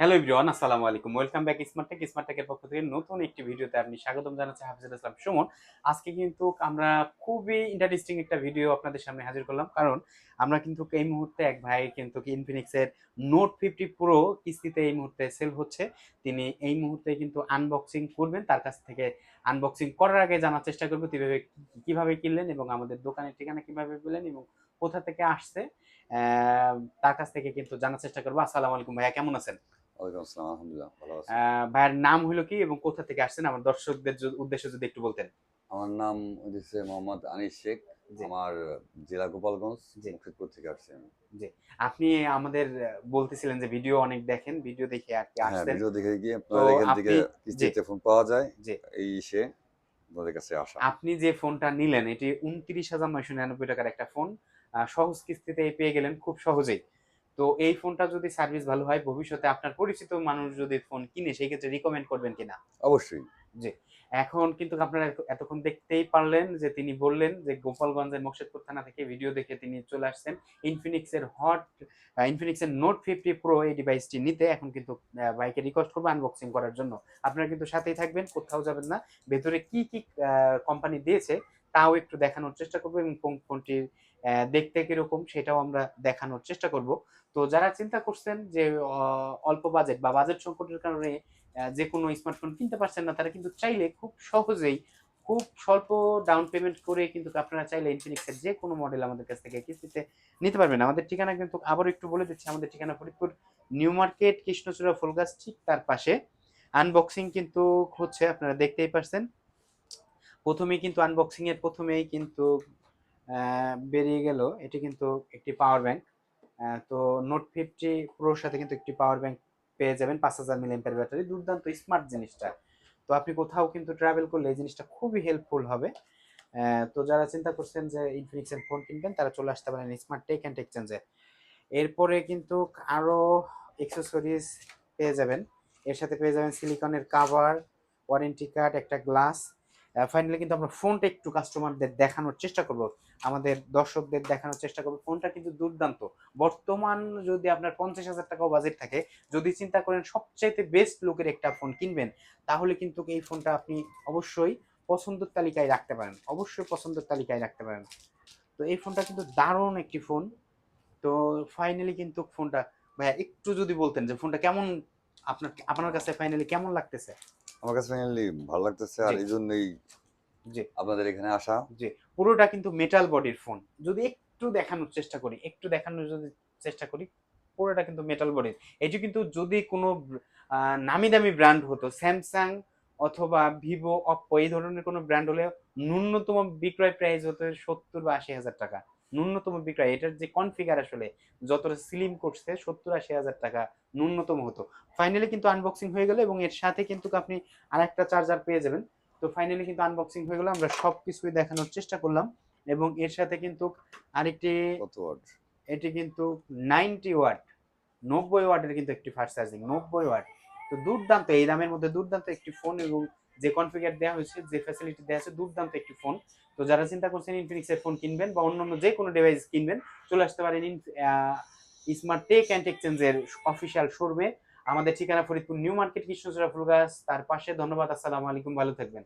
Hello everyone আসসালামু আলাইকুম। Welcome back smart tech smart টেকের পক্ষ থেকে নতুন একটি ভিডিওতে আপনি স্বাগতম জানাচ্ছি হাফিজুল ইসলাম সুমন। আজকে কিন্তু আমরা খুবই ইন্টারেস্টিং একটা ভিডিও আপনাদের সামনে হাজির করলাম, কারণ আমরা কিন্তু এই মুহূর্তে এক ভাই কিন্তু ইনফিনিক্সের নোট ফিফটি প্রো কিস্তিতে এই মুহূর্তে সেল হচ্ছে। তিনি এই মুহূর্তে কিন্তু আনবক্সিং করবেন, তার কাছ থেকে আনবক্সিং করার আগে জানার চেষ্টা করব, কীভাবে কীভাবে কিনলেন এবং আমাদের দোকানের ঠিকানা কীভাবে পেলেন এবং কোথা থেকে আসছে তার কাছ থেকে কিন্তু জানার চেষ্টা করব। আসসালামু আলাইকুম ভাইয়া কেমন আছেন? আলহামদুলিল্লাহ ভালো আছি। আহ, ভাইয়ের নাম হলো কি এবং কোথা থেকে আসছেন? আমার দর্শকদের উদ্দেশ্যে যদি একটু বলতেন। আমার নাম হচ্ছে মোহাম্মদ আনিস শেখ। আমার জেলা গোপালগঞ্জ জি। মুর্শিদপুর থেকে আসছি আমি। আপনি আমাদের বলতেছিলেন যে ভিডিও অনেক দেখেন ভিডিও দেখে আর কি হ্যাঁ আসছেন। ভিডিও দেখে গিয়ে আপনাদের এখান থেকে কিস্তিতে ফোন পাওয়া যায় জি। এই সে আপনাদের কাছে আসা। আপনি যে ফোনটা নিলেন এটি উনত্রিশ হাজার নয়শো নিরানব্বই টাকার একটা ফোন সহজ কিস্তিতে পেয়ে গেলেন খুব সহজেই। তো এই ফোনটা যদি সার্ভিস ভালো হয় ভবিষ্যতে আপনার পরিচিত মানুষ যদি ফোন কিনে সেই ক্ষেত্রে রিকমেন্ড করবেন কিনা? অবশ্যই। জি। এখন কিন্তু আপনারা এতক্ষণ দেখতেই পারলেন যে তিনি বললেন যে গোপালগঞ্জের মোর্শেদপুর থানা থেকে ভিডিও দেখে তিনি চলে আসছেন। ইনফিনিক্সের হট ইনফিনিক্সের নোট ফিফটি প্রো এই ডিভাইসটি নিতে এখন কিন্তু বাইকে রিকোয়েস্ট করব আনবক্সিং করার জন্য। আপনারা কিন্তু সাথেই থাকবেন কোথাও যাবেন না। ভেতরে কি কি কোম্পানি দিয়েছে তাও একটু দেখানোর চেষ্টা করব এবং ফোনটির দেখতে কীরকম সেটাও আমরা দেখানোর চেষ্টা করব। তো যারা চিন্তা করছেন যে অল্প বাজেট বা বাজেট সংকটের কারণে যে কোনো স্মার্টফোন কিনতে পারছেন না, তারা কিন্তু চাইলে খুব সহজেই, খুব স্বল্প ডাউন পেমেন্ট করে কিন্তু আপনারা চাইলে ইনফিনিক্সের যে কোনো মডেল আমাদের কাছ থেকে কিস্তিতে নিতে পারবেন। আমাদের ঠিকানা কিন্তু আবার একটু বলে দিচ্ছি, আমাদের ঠিকানা ফরিদপুর, নিউ মার্কেট, কৃষ্ণচূড়া, ফুলগাছ ঠিক তার পাশে। আনবক্সিং কিন্তু হচ্ছে আপনারা দেখতেই পারছেন। প্রথমেই কিন্তু আনবক্সিং এর প্রথমেই কিন্তু বেরিয়ে গেল। এটি কিন্তু একটি পাওয়ার ব্যাংক তো নোট ফিফটি প্রোর সাথে কিন্তু একটি পাওয়ার ব্যাংক পেয়ে যাবেন পাঁচ হাজার মিলিয়ামের ব্যাটারি দুর্দান্ত স্মার্ট জিনিসটা। তো আপনি কোথাও কিন্তু ট্রাভেল করলে এই জিনিসটা খুবই হেল্পফুল হবে। তো যারা চিন্তা করছেন যে ইনফিনিক্সের ফোন কিনবেন, তারা চলে আসতে পারেন স্মার্ট টেক অ্যান্ড এক্সচেঞ্জে এরপরে কিন্তু আরও এক্সেসরিজ পেয়ে যাবেন। এর সাথে পেয়ে যাবেন সিলিকনের কাভার ওয়ারেন্টি কার্ড একটা গ্লাস ফাইনালি কিন্তু আমরা ফোনটা একটু কাস্টমারদের দেখানোর চেষ্টা করব। আমাদের দর্শকদের দেখানোর চেষ্টা করব। ফোনটা কিন্তু দুর্দান্ত। বর্তমান যদি আপনার পঞ্চাশ হাজার টাকাও বাজেট থাকে, যদি চিন্তা করেন সবচাইতে বেস্ট লুকের একটা ফোন কিনবেন, তাহলে কিন্তু এই ফোনটা আপনি অবশ্যই পছন্দের তালিকায় রাখতে পারেন। অবশ্যই পছন্দের তালিকায় রাখতে পারেন। তো এই ফোনটা কিন্তু দারুণ একটি ফোন তো ফাইনালি কিন্তু ফোনটা ভাইয়া একটু যদি বলতেন যে ফোনটা কেমন আপনার আপনার কাছে ফাইনালি কেমন লাগতেছে? আমার কাছে ফাইনালি ভালো লাগতেছে আর এই জন্যই জি। আপনাদের এখানে আসা। জি পুরোটা কিন্তু মেটাল বডির ফোন যদি একটু দেখানোর চেষ্টা করি একটু দেখানোর যদি চেষ্টা করি পুরোটা কিন্তু মেটাল বডির এটি কিন্তু যদি কোনো নামি দামি ব্র্যান্ড হতো স্যামসাং অথবা ভিভো অপ্পো এই ধরনের কোনো ব্র্যান্ড হলে ন্যূনতম বিক্রয় প্রাইস হতো সত্তর বা আশি হাজার টাকা। ন্যূনতম বিক্রয় এটার যে কনফিগার আসলে যতটা স্লিম করছে সত্তর আশি হাজার টাকা ন্যূনতম হতো। ফাইনালি কিন্তু আনবক্সিং হয়ে গেল এবং এর সাথে কিন্তু আপনি আরেকটা চার্জার পেয়ে যাবেন। তো ফাইনালি কিন্তু আনবক্সিং হয়ে গেল আমরা সব কিছুই দেখানোর চেষ্টা করলাম এবং এর সাথে কিন্তু আরেকটি ওয়াট এটি কিন্তু নাইনটি ওয়াট নব্বই ওয়াটের কিন্তু একটি ফাস্ট চার্জিং নব্বই ওয়াট তো দুর্দান্ত এই দামের মধ্যে দুর্দান্ত একটি ফোন এবং যে কনফিগার দেওয়া হয়েছে, যে ফ্যাসিলিটি দেওয়া হয়েছে দুর্দান্ত একটি ফোন তো যারা চিন্তা করছেন ইনফিনিক্সের ফোন কিনবেন বা অন্যান্য যে কোনো ডিভাইস কিনবেন, চলে আসতে পারেন স্মার্ট টেক অ্যান্ড এক্সচেঞ্জের অফিসিয়াল শোরুমে আমাদের ঠিকানা ফরিদপুর নিউ মার্কেট কৃষ্ণচূড়া, ফুলগাছ। তার পাশে ধন্যবাদ, আসসালামু আলাইকুম, ভালো থাকবেন।